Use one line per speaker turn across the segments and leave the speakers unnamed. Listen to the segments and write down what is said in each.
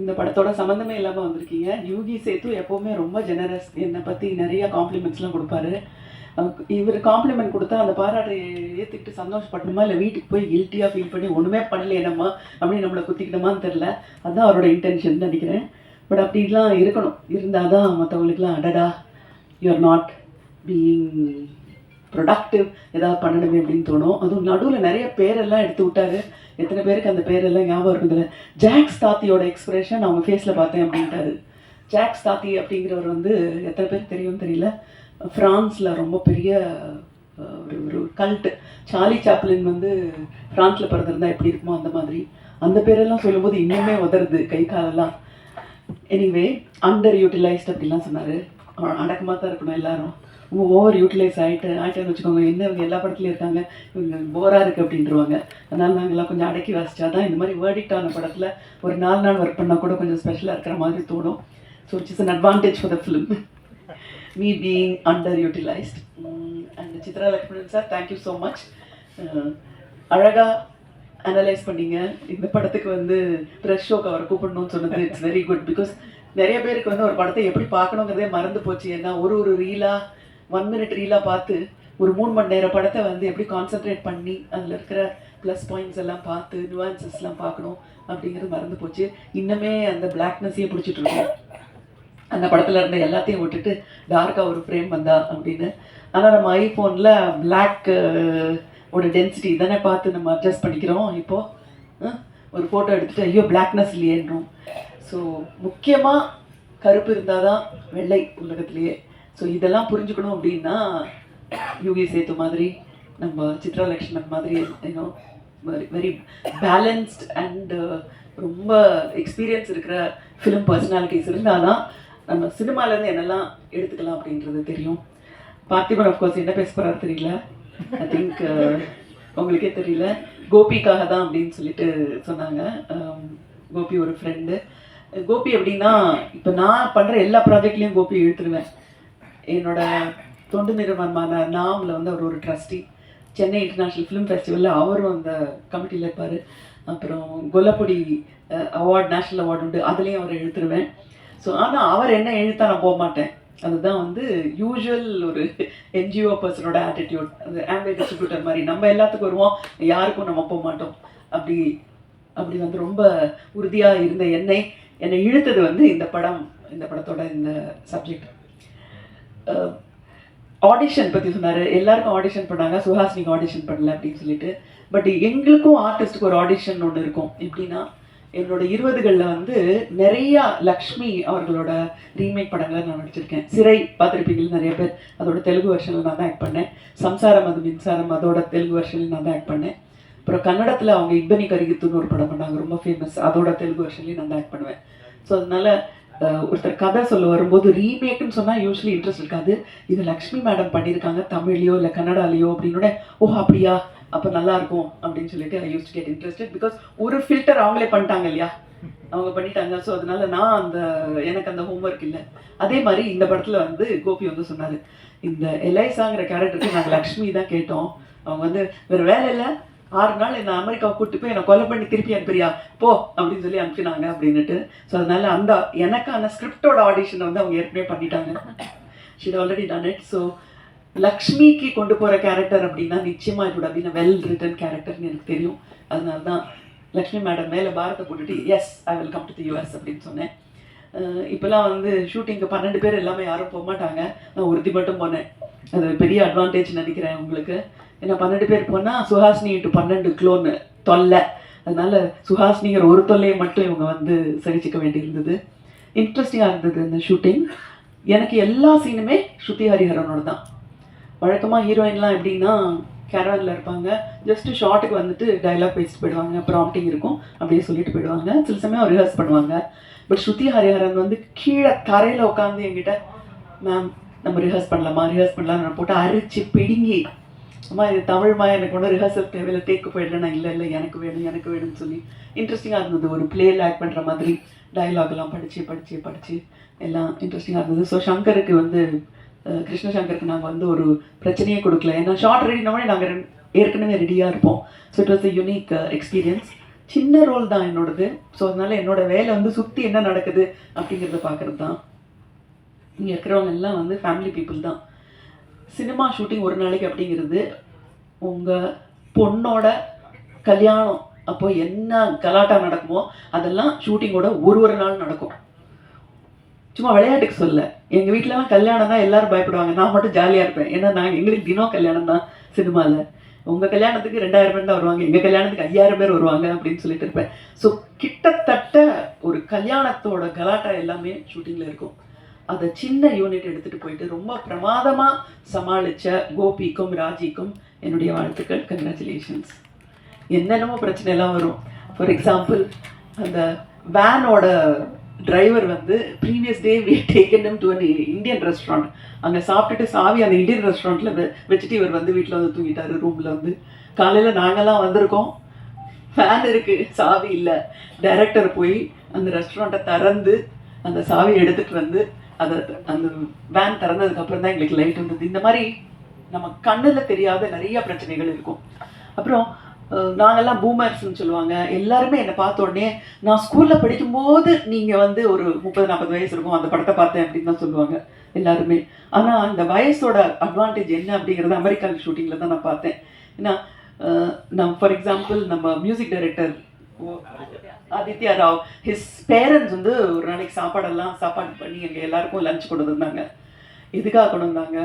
இந்த படத்தோட சம்மந்தமே இல்லாமல் வந்திருக்கீங்க. யூகி சேத்து எப்போவுமே ரொம்ப ஜெனரஸ் என்னை பற்றி நிறைய காம்ப்ளிமெண்ட்ஸ்லாம் கொடுப்பாரு. இவர் காம்ப்ளிமெண்ட் கொடுத்தா அந்த பாராட்டை ஏற்றுக்கிட்டு சந்தோஷப்படணுமா? இல்லை வீட்டுக்கு போய் கில்ட்டியாக ஃபீல் பண்ணி ஒன்றுமே பண்ணல என்னம்மா அப்படின்னு நம்மளை குத்திக்கணுமான்னு தெரில அதுதான் அவரோட இன்டென்ஷன் நினைக்கிறேன். பட் அப்படிலாம் இருக்கணும். இருந்தால் தான் மற்றவங்களுக்குலாம் அடடா யூஆர் நாட் பீயிங் ப்ரொடக்டிவ் ஏதாவது பண்ணணுமே அப்படின்னு தோணும். அதுவும் நடுவில் நிறைய பேரெல்லாம் எடுத்து விட்டாரு. எத்தனை பேருக்கு அந்த பேரெல்லாம் ஞாபகம் இருக்குதுல்ல? ஜாக்ஸ் தாத்தியோட எக்ஸ்பிரஷன் அவங்க ஃபேஸில் பார்த்தேன் அப்படின்ட்டாரு. ஜாக்ஸ் தாத்தி அப்படிங்கிறவர் வந்து எத்தனை பேருக்கு தெரியும்னு தெரியல. ஃப்ரான்ஸில் ரொம்ப பெரிய ஒரு ஒரு கல்ட்டு சார்லி சாப்ளின் வந்து ஃப்ரான்ஸில் பிறந்திருந்தா எப்படி இருக்குமோ அந்த மாதிரி. அந்த பேரெல்லாம் சொல்லும்போது இன்னுமே உதறுது கை காலெல்லாம். எனிவே அண்டர் யூட்டிலைஸ்ட் அப்படிலாம் சொன்னார். அடக்கமாக தான் இருக்கணும் எல்லாரும். ரொம்ப ஓவர் யூட்டிலைஸ் ஆகிட்டு ஆகிட்டேன்னு வச்சுக்கோங்க என்ன இவங்க எல்லா படத்துலையும் இருக்காங்க இவங்க போராக இருக்குது அப்படின்றவாங்க. அதனால் நாங்கள்லாம் கொஞ்சம் அடக்கி வாசிச்சா தான் இந்த மாதிரி வேர்டிக்ட் ஆன படத்தில் ஒரு நாலு நாள் ஒர்க் பண்ணால் கூட கொஞ்சம் ஸ்பெஷலாக இருக்கிற மாதிரி தோணும். So it's is an advantage for the film me being under utilised and Chitra Lakshmanan sir thank you so much அழகாக அனலைஸ் பண்ணீங்க. இந்த படத்துக்கு வந்து ப்ரெஷ் ஷோக்கு அவரை கூப்பிடணும்னு சொன்னது இட்ஸ் வெரி குட் பிகாஸ் நிறைய பேருக்கு வந்து ஒரு படத்தை எப்படி பார்க்கணுங்கிறதே மறந்து போச்சு. ஏன்னா ஒரு ஒரு ரீலாக ஒன் மினிட் ரீலாக பார்த்து ஒரு மூணு மணி நேரம் படத்தை வந்து எப்படி கான்சென்ட்ரேட் பண்ணி அதில் இருக்கிற ப்ளஸ் பாயிண்ட்ஸ் எல்லாம் பார்த்து நுவான்சஸ்லாம் பார்க்கணும் அப்படிங்கிறது மறந்து போச்சு. இன்னுமே அந்த பிளாக்னஸையே பிடிச்சிட்டு இருக்கோம். அந்த படத்தில் இருந்த எல்லாத்தையும் விட்டுட்டு டார்க்காக ஒரு ஃப்ரேம் வந்தா அப்படின்னு. ஆனால் நம்ம ஐஃபோனில் பிளாக் ஒரு டென்சிட்டி தானே பார்த்து நம்ம அட்ஜஸ்ட் பண்ணிக்கிறோம். இப்போது ஒரு ஃபோட்டோ எடுத்துகிட்டு ஐயோ பிளாக்னஸ் இல்லையேன்றோம் ஸோ முக்கியமாக கருப்பு இருந்தால் தான் வெள்ளை உலகத்திலேயே ஸோ இதெல்லாம் புரிஞ்சுக்கணும் அப்படின்னா யூகி சேத்து மாதிரி நம்ம சித்ரா லக்ஷ்மன் மாதிரி ஏன்னோ வெரி வெரி பேலன்ஸ்ட் அண்ட் ரொம்ப எக்ஸ்பீரியன்ஸ் இருக்கிற ஃபிலிம் பர்சனாலிட்டிஸ் இருந்தால் தான் நம்ம சினிமாலேருந்து என்னெல்லாம் எடுத்துக்கலாம் அப்படின்றது தெரியும். பார்த்திபன் ஆஃப்கோர்ஸ் என்ன பேச போகிறாரு தெரியல. ஐ திங்க் uh, உங்களுக்கே தெரியல. கோபிக்காக தான் அப்படின்னு சொல்லிட்டு சொன்னாங்க. Um, கோபி ஒரு ஃப்ரெண்டு கோபி அப்படின்னா இப்போ நான் பண்ணுற எல்லா ப்ராஜெக்ட்லேயும் கோபி எழுத்துருவேன் என்னோட தொண்டு நிறுவனமான நாவில் வந்து அவர் ஒரு ட்ரஸ்டி சென்னை இன்டர்நேஷ்னல் ஃபிலிம் ஃபெஸ்டிவலில் அவரும் அந்த கமிட்டியில் இருப்பார். அப்புறம் கொல்லப்பொடி அவார்ட் நேஷ்னல் அவார்டு உண்டு. அதுலேயும் அவர் எழுத்துருவேன் ஸோ ஆனால் அவர் என்ன எழுத்தா நான் போக மாட்டேன். அதுதான் வந்து யூஷுவல் ஒரு என்ஜிஓ பர்சனோட ஆட்டிடியூட் அது ஆம்பே டிஸ்ட்ரிபியூட்டர் மாதிரி. நம்ம எல்லாத்துக்கும் வருவோம். யாருக்கும் நம்ம போக மாட்டோம். அப்படி அப்படி வந்து ரொம்ப உறுதியாக இருந்த என்னை என்னை இழுத்தது வந்து இந்த படம் இந்த படத்தோட இந்த சப்ஜெக்ட் ஆடிஷன் பற்றி சொன்னார். எல்லாருக்கும் ஆடிஷன் பண்ணாங்க. சுஹாசினிக்கு ஆடிஷன் பண்ணல அப்படின்னு சொல்லிட்டு. பட் எங்களுக்கும் ஆர்டிஸ்ட்டுக்கு ஒரு ஆடிஷன் ஒன்று இருக்கும். எப்படின்னா என்னோட இருபதுகளில் வந்து நிறையா லக்ஷ்மி அவர்களோட ரீமேக் படங்களை நான் நடிச்சிருக்கேன். சிறை பார்த்துருப்பீங்களா நிறைய பேர். அதோட தெலுங்கு வருஷனில் நான் தான் ஆக்ட் பண்ணேன். சம்சாரம் அது மின்சாரம் அதோட தெலுங்கு வருஷனில் நான் தான் ஆக்ட் பண்ணேன். அப்புறம் கன்னடத்தில் அவங்க இப்பனி கரிகித்துன்னு ஒரு படம் பண்ணாங்க. ரொம்ப ஃபேமஸ் அதோட தெலுங்கு வருஷன்லேயும் நான் தான் ஆக்ட் பண்ணுவேன். ஸோ அதனால ஒருத்தர் கதை சொல்ல வரும்போது ரீமேக்குன்னு சொன்னால் யூஸ்வலி இன்ட்ரெஸ்ட் இருக்காது. இது லக்ஷ்மி மேடம் பண்ணியிருக்காங்க தமிழ்லையோ இல்லை கன்னடாலேயோ அப்படின்னு ஓ அப்படியா? அப்போ நல்லா இருக்கும் அப்படின்னு சொல்லிட்டு I use get interested because ஒரு ஃபில்டர் அவங்களே பண்ணிட்டாங்க இல்லையா? அவங்க பண்ணிட்டாங்க. ஸோ அதனால நான் அந்த எனக்கு அந்த ஹோம்ஒர்க் இல்லை. அதே மாதிரி இந்த படத்தில் வந்து கோபி வந்து சொன்னார் இந்த எலைசாங்கிற கேரக்டருக்கு நாங்கள் லக்ஷ்மி தான் கேட்டோம். அவங்க வந்து வேறு வேலை இல்லை. ஆறு நாள் என்னை அமெரிக்கா கூட்டு போய் என்னை கொலை பண்ணி திருப்பி அனுப்புறியா? போ அப்படின்னு சொல்லி அனுப்பினாங்க அப்படின்னுட்டு. ஸோ அதனால அந்த எனக்கான ஸ்கிரிப்டோட ஆடிஷனை வந்து அவங்க ஏற்கனவே பண்ணிட்டாங்க. She'd already done it so லக்ஷ்மிக்கு கொண்டு போகிற கேரக்டர் அப்படின்னா நிச்சயமாக இது அப்படின்னு வெல் ரிட்டன் கேரக்டர்னு எனக்கு தெரியும். அதனால தான் லக்ஷ்மி மேடம் மேலே பாரத்தை போட்டுட்டு yes I will come to the US அப்படின்னு சொன்னேன். அஹ் இப்போல்லாம் வந்து ஷூட்டிங்க்கு பன்னெண்டு பேர் எல்லாமே யாரும் போக மாட்டாங்க. நான் உறுதி மட்டும் போனேன். அது பெரிய அட்வான்டேஜ் நினைக்கிறேன் உங்களுக்கு. ஏன்னா பன்னெண்டு பேர் போனால் சுஹாசினி இன்ட்டு பன்னெண்டு க்ளோன்னு தொல்லை. அதனால் சுஹாசினிங்கிற ஒரு தொல்லையை மட்டும் இவங்க வந்து சகிச்சிக்க வேண்டியிருந்தது. இன்ட்ரெஸ்டிங்காக இருந்தது இந்த ஷூட்டிங் எனக்கு எல்லா சீனுமே ஸ்ருதி ஹரிஹரனோட தான். வழக்கமாக ஹீரோயின்லாம் எப்படின்னா கேரவனில் இருப்பாங்க. ஜஸ்ட்டு ஷார்ட்டுக்கு வந்துட்டு டைலாக் பேசிட்டு போயிடுவாங்க ப்ராம்ப்டிங் இருக்கும். அப்படியே சொல்லிட்டு போயிடுவாங்க. சில சமயம் ரிஹர்ஸ் பண்ணுவாங்க. பட் ஸ்ருதி ஹரிஹரன் வந்து கீழே தரையில் உட்காந்து என்கிட்ட மேம் நம்ம ரிஹர்ஸ் பண்ணலாமா? ரிஹர்ஸ் பண்ணலாம்னு போட்டு அரிச்சு பிடுங்கி அம்மா இது தமிழ்மா எனக்கு ஒன்றும் ரிஹர்சல் தேவையில்ல டேக்கு போயிடுறேன் நான் இல்லை இல்லை எனக்கு வேணும் எனக்கு வேணும்னு சொல்லி இன்ட்ரெஸ்டிங்காக இருந்தது. ஒரு பிளேயில் ஆக்ட் பண்ணுற மாதிரி டயலாக்லாம் படித்து படித்து படித்து எல்லாம் இன்ட்ரெஸ்டிங்காக இருந்தது. ஸோ சங்கருக்கு வந்து கிருஷ்ணசங்கருக்கு கிருஷ்ண சங்கருக்கு நாங்கள் வந்து ஒரு பிரச்சனையே கொடுக்கல. ஏன்னா ஷார்ட் ரெடினோடனே நாங்கள் ஏற்கனவே ரெடியாக இருப்போம். So it was a unique experience சின்ன ரோல் தான் என்னோடது. ஸோ அதனால என்னோட வேலை வந்து சுற்றி என்ன நடக்குது அப்படிங்கிறத பார்க்குறது தான் இங்கே இருக்கிறவங்க எல்லாம் வந்து ஃபேமிலி பீப்புள் தான். சினிமா ஷூட்டிங் ஒரு நாளைக்கு அப்படிங்கிறது உங்கள் பொண்ணோட கல்யாணம் அப்போ என்ன கலாட்டா நடக்குமோ அதெல்லாம் ஷூட்டிங்கோட ஒரு ஒரு நாள் நடக்கும். சும்மா விளையாட்டுக்கு சொல்ல எங்கள் வீட்டிலலாம் கல்யாணம் தான் எல்லாரும் பயப்படுவாங்க. நான் மட்டும் ஜாலியாக இருப்பேன். ஏன்னா நாங்கள் எங்களுக்கு தினம் கல்யாணம் தான் சினிமாவில் உங்கள் கல்யாணத்துக்கு ரெண்டாயிரம் பேர் தான் வருவாங்க. எங்கள் கல்யாணத்துக்கு ஐயாயிரம் பேர் வருவாங்க அப்படின்னு சொல்லிட்டு இருப்பேன். ஸோ கிட்டத்தட்ட ஒரு கல்யாணத்தோட கலாட்டா எல்லாமே ஷூட்டிங்கில் இருக்கும். அதை சின்ன யூனிட் எடுத்துகிட்டு போயிட்டு ரொம்ப பிரமாதமாக சமாளித்த கோபிக்கும் ராஜிக்கும் என்னுடைய வாழ்த்துக்கள். கங்க்ராச்சுலேஷன்ஸ் என்னென்னமோ பிரச்சனைலாம் வரும். ஃபார் எக்ஸாம்பிள் அந்த வேனோட டிரைவர் வந்து previous day we taken to an Indian restaurant அங்கே சாப்பிட்டுட்டு சாவி அந்த இந்தியன் ரெஸ்டாரண்ட்டில் வச்சுட்டு இவர் வந்து வீட்டில் வந்து தூங்கிட்டாரு ரூமில் வந்து. காலையில் நாங்கள்லாம் வந்திருக்கோம். ஃபேன் இருக்குது சாவி இல்லை. டைரக்டர் போய் அந்த ரெஸ்டாரண்ட்டை திறந்து அந்த சாவியை எடுத்துகிட்டு வந்து அதை அந்த வேன் திறந்ததுக்கு அப்புறம் தான் எங்களுக்கு லைட் வந்தது. இந்த மாதிரி நம்ம கண்ணில் தெரியாத நிறைய பிரச்சனைகள் இருக்கும். அப்புறம் அஹ், நாங்கெல்லாம் சொல்லுவாங்க. எல்லாருமே என்னை பார்த்த உடனே நான் ஸ்கூலில் படிக்கும்போது நீங்கள் வந்து ஒரு முப்பது நாற்பது வயசு இருக்கும். அந்த படத்தை பார்த்தேன் அப்படின்னு தான் சொல்லுவாங்க எல்லாருமே. ஆனால் அந்த வயசோட அட்வான்டேஜ் என்ன அப்படிங்கிறத அமெரிக்கன் ஷூட்டிங்கில் தான் நான் பார்த்தேன். ஏன்னா நான் ஃபார் எக்ஸாம்பிள் நம்ம music director Aditya Rao his parents வந்து ஒரு நாளைக்கு சாப்பாடெல்லாம் சாப்பாடு பண்ணி எங்கள் எல்லாருக்கும் லஞ்ச் கொண்டு வந்தாங்க. எதுக்காக கொண்டு வந்தாங்க?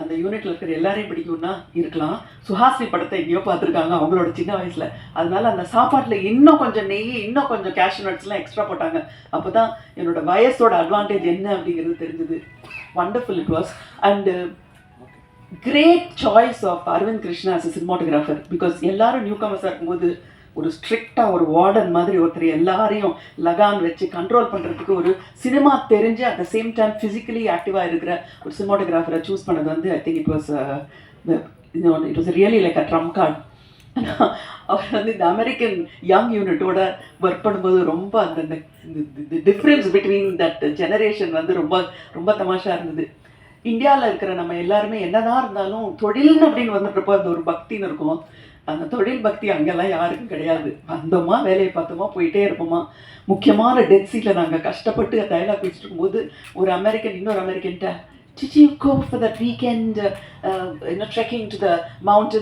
அந்த யூனிட்ல இருக்கிற எல்லாரையும் பிடிக்கும்னா இருக்கலாம். சுஹாசினி படத்தை எங்கேயோ பார்த்துருக்காங்க அவங்களோட சின்ன வயசுல. அதனால அந்த சாப்பாட்டில் இன்னும் கொஞ்சம் நெய் இன்னும் கொஞ்சம் கேஷ் நட்ஸ்லாம் எக்ஸ்ட்ரா போட்டாங்க. அப்போ தான் என்னோட வயசோட அட்வான்டேஜ் என்ன அப்படிங்கிறது தெரிஞ்சது. Wonderful it was and great choice of Arvind Krishna as a because எல்லாரும் நியூ கமர்ஸாக இருக்கும்போது ஒரு ஸ்ட்ரிக்டாக ஒரு வார்டன் மாதிரி ஒருத்தர் எல்லாரையும் லகான் வச்சு கண்ட்ரோல் பண்ணுறதுக்கு ஒரு சினிமா தெரிஞ்சு at the same time physically ஆக்டிவாக இருக்கிற ஒரு சினிமாட்டோகிராஃபரை சூஸ் பண்ணது வந்து I think it was it was really like a trump card அவர் வந்து இந்த அமெரிக்கன் யங் யூனிட்டோட ஒர்க் பண்ணும்போது ரொம்ப அந்த டிஃப்ரென்ஸ் பிட்வீன் தட் ஜெனரேஷன் வந்து ரொம்ப ரொம்ப தமாஷாக இருந்தது. இந்தியாவில் இருக்கிற நம்ம எல்லாருமே என்னதான் இருந்தாலும் தொழில்னு அப்படின்னு வந்துட்டப்போ அந்த ஒரு பக்தின்னு இருக்கும். அந்த தொழில் பக்தி அங்கெல்லாம் யாருக்கும் கிடையாது. வந்தோமா வேலையை பார்த்தோமா போயிட்டே இருப்போமா. முக்கியமான டெட் சீட்டில் நாங்கள் கஷ்டப்பட்டு டைலாக் பேசிட்டு இருக்கும்போது ஒரு அமெரிக்கன் இன்னொரு அமெரிக்கன்ட்ட Did you go for that weekend, uh, uh, you know, trekking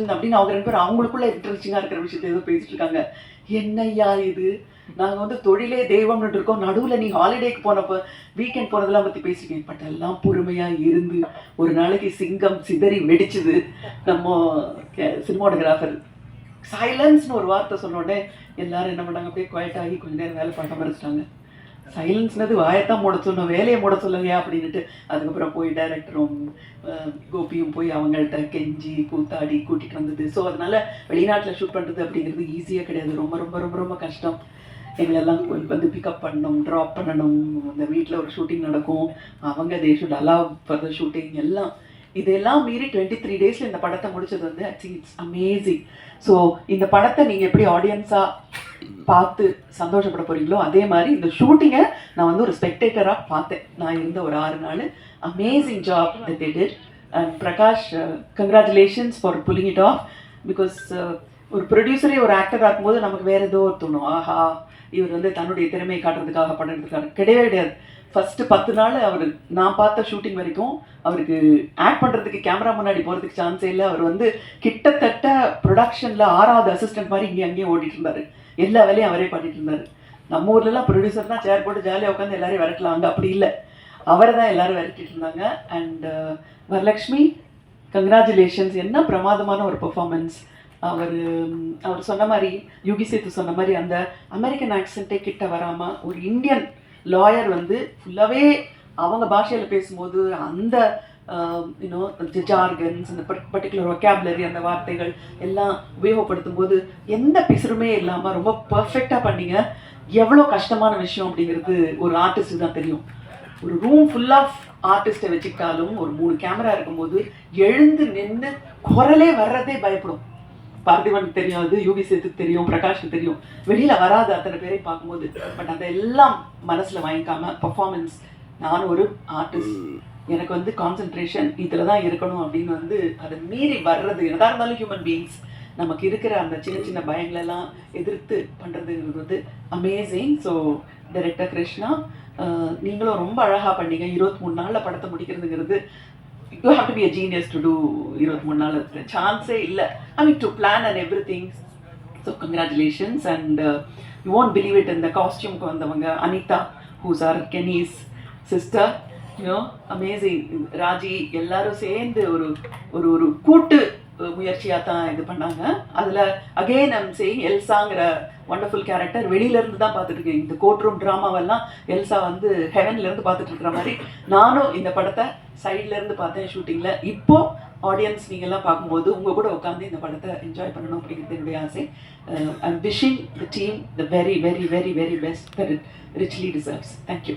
அப்படின்னு அவங்க ரெண்டு பேரும் அவங்களுக்குள்ள இன்ட்ரெஸ்டிங்காக இருக்கிற விஷயத்தை ஏதோ பேசிட்டு இருக்காங்க. என்னய்யா இது? நாங்கள் வந்து தொழிலே தெய்வம்னு இருக்கோம். நடுவில் நீ ஹாலிடேக்கு போனப்போ வீக்கெண்ட் போனதெல்லாம் பற்றி பேசிருக்கேன் பட் எல்லாம் பொறுமையாக இருந்து ஒரு நாளைக்கு சிங்கம் சிதறி வெடிச்சுது. நம்ம சினிமாட்டோகிராஃபர் சைலன்ஸ்னு ஒரு வார்த்தை சொன்ன உடனே எல்லாரும் என்ன பண்ணாங்க? அப்படியே குவைட் ஆகி கொஞ்ச நேரம் வேலை பார்க்க ஆரம்பிச்சிட்டாங்க சைலன்ஸ்னது வாயத்தான் மூட சொல்லணும் வேலையை மூட சொல்லுங்கயா அப்படின்ட்டு அதுக்கப்புறம் போய் டைரக்டரும் கோபியும் போய் அவங்கள்ட்ட கெஞ்சி கூத்தாடி கூட்டிகிட்டு வந்தது. ஸோ அதனால் வெளிநாட்டில் ஷூட் பண்ணுறது அப்படிங்கிறது ஈஸியாக கிடையாது. ரொம்ப ரொம்ப ரொம்ப ரொம்ப கஷ்டம். எங்களெல்லாம் கொண்டு வந்து பிக்கப் பண்ணணும் ட்ராப் பண்ணணும். அந்த வீட்டில் ஒரு ஷூட்டிங் நடக்கும். அவங்க they should allow for the shooting எல்லாம். இதெல்லாம் மீறி டுவெண்ட்டி த்ரீ டேஸில் இந்த படத்தை முடிச்சது வந்து I think it's amazing so இந்த படத்தை நீங்கள் எப்படி ஆடியன்ஸாக பார்த்து சந்தோஷப்பட போறீங்களோ அதே மாதிரி இந்த ஷூட்டிங்கை நான் வந்து ஒரு ஸ்பெக்டேட்டராக பார்த்தேன். நான் இருந்த ஒரு ஆறு நாள். Amazing job that they and Prakash congratulations for pulling it off because ஒரு ப்ரொடியூசரே ஒரு ஆக்டராக ஆகும்போது நமக்கு வேற ஏதோ ஒரு தோணும். ஆஹா இவர் வந்து தன்னுடைய திறமையை காட்டுறதுக்காக படம் கிடையவே கிடையாது. ஃபஸ்ட்டு பத்து நாள் அவர் நான் பார்த்த ஷூட்டிங் வரைக்கும் அவருக்கு ஆக்ட் பண்ணுறதுக்கு கேமரா முன்னாடி போகிறதுக்கு சான்ஸே இல்லை. அவர் வந்து கிட்டத்தட்ட ப்ரொடக்ஷனில் ஆறாவது அசிஸ்டன்ட் மாதிரி இங்கே அங்கேயும் ஓடிட்டு இருந்தார். எல்லா வேலையும் அவரே பண்ணிட்டு இருந்தார். நம்ம ஊர்லலாம் ப்ரொடியூசர் தான் சேர் போட்டு ஜாலியாக உட்காந்து எல்லாரையும் விரட்டலாம் அங்கே அப்படி இல்லை. அவரை தான் எல்லாரும் விரட்டிட்டு இருந்தாங்க. அண்ட் வரலக்ஷ்மி கங்க்ராச்சுலேஷன்ஸ் என்ன பிரமாதமான ஒரு பெர்ஃபார்மன்ஸ் அவர் அவர் சொன்ன மாதிரி யுகி சேத்து சொன்ன மாதிரி அந்த அமெரிக்கன் ஆக்சென்ட்டே கிட்ட வராமல் ஒரு இந்தியன் லாயர் வந்து ஃபுல்லாகவே அவங்க பாஷையில் பேசும்போது அந்த யூனோ ஜார்கன்ஸ் அந்த பர்டிகுலர் ஒக்காபுலரி அந்த வார்த்தைகள் எல்லாம் உபயோகப்படுத்தும் போது எந்த பிசுறுமே இல்லாமல் ரொம்ப பர்ஃபெக்டாக பண்ணீங்க. எவ்வளோ கஷ்டமான விஷயம் அப்படிங்கிறது ஒரு ஆர்டிஸ்ட்டுக்கு தான் தெரியும். ஒரு ரூம் ஃபுல் ஆஃப் ஆர்டிஸ்ட்டை வச்சுக்கிட்டாலும் ஒரு மூணு கேமரா இருக்கும்போது எழுந்து நின்று குரலே வர்றதே பயப்படும். பார்த்திபனுக்கு தெரியும் அது யூவி சேத்துக்கு தெரியும் பிரகாஷ்க்கு தெரியும். வெளியில் வராது அத்தனை பேரை பார்க்கும்போது. பட் அதெல்லாம் மனசில் வாங்கிக்காம பர்ஃபார்மன்ஸ் நான் ஒரு ஆர்டிஸ்ட் எனக்கு வந்து கான்சென்ட்ரேஷன் இதில் தான் இருக்கணும் அப்படின்னு வந்து அதை மீறி வர்றது எதாக இருந்தாலும் ஹியூமன் பீயிங்ஸ் நமக்கு இருக்கிற அந்த சின்ன சின்ன பயங்களெல்லாம் எதிர்த்து பண்ணுறதுங்கிறது வந்து அமேசிங் ஸோ டைரக்டர் கிருஷ்ணா நீங்களும் ரொம்ப அழகாக பண்ணீங்க. இருபத்தி மூணு நாளில் படத்தை முடிக்கிறதுங்கிறது you have to be a genius to do இருபத்தி மூணு நாள் சான்ஸே இல்லை. I mean to plan and everything so congratulations and you won't believe it இந்த காஸ்டியூம்க்கு வந்தவங்க Anitha who's our Kenny's sister you know amazing Raji எல்லாரும் சேர்ந்து ஒரு ஒரு ஒரு கூட்டு முயற்சியாக தான் இது பண்ணாங்க. அதில் அகெயின் ஐம் சேயிங் எல்சாங்கிற ஒண்டர்ஃபுல் கேரக்டர் வெளியிலேருந்து தான் பார்த்துட்டு இருக்கேன் இந்த கோர்ட் ரூம் ட்ராமாவெல்லாம் எல்சா வந்து ஹெவன்லேருந்து பார்த்துட்டு இருக்கிற மாதிரி நானும் இந்த படத்தை சைட்லேருந்து பார்த்தேன் ஷூட்டிங்கில் இப்போது ஆடியன்ஸ் நீங்கள்லாம் பார்க்கும்போது உங்கள் கூட உட்காந்து இந்த படத்தை என்ஜாய் பண்ணணும் அப்படிங்கிறது என்னுடைய ஆசை. I'm wishing the team the very very very very best that it richly deserves thank you